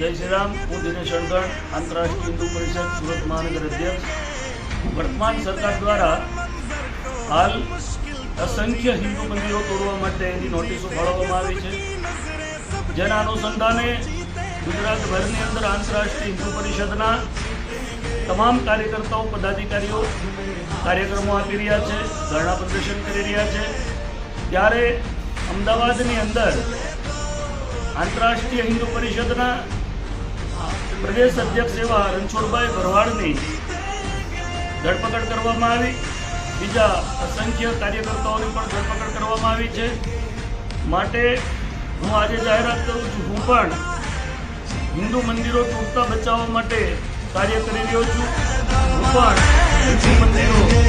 જય શ્રી રામ હું દિનેશ અણગણ આંતરરાષ્ટ્રીય હિન્દુ પરિષદ સુરત મહાનગર અધ્યક્ષ. વર્તમાન સરકાર દ્વારા હાલ અસંખ્ય હિન્દુ મંદિરો તોડવા માટે એની નોટિસો ફાળવવામાં આવી છે. જેના અનુસંધાને ગુજરાતભરની અંદર આંતરરાષ્ટ્રીય હિન્દુ પરિષદના તમામ કાર્યકર્તાઓ, પદાધિકારીઓ કાર્યક્રમો આપી રહ્યા છે, ધરણા પ્રદર્શન કરી રહ્યા છે. ત્યારે અમદાવાદની અંદર આંતરરાષ્ટ્રીય હિન્દુ પરિષદના પ્રદેશ અધ્યક્ષ એવા રણછોડભાઈ ભરવાડની ધરપકડ કરવામાં આવી. બીજા અસંખ્ય કાર્યકર્તાઓની પણ ધરપકડ કરવામાં આવી છે. માટે હું આજે જાહેરાત કરું છું, હું પણ હિન્દુ મંદિરો તૂટતા બચાવવા માટે કાર્ય કરી રહ્યો છું. હું પણ હિન્દુ મંદિરો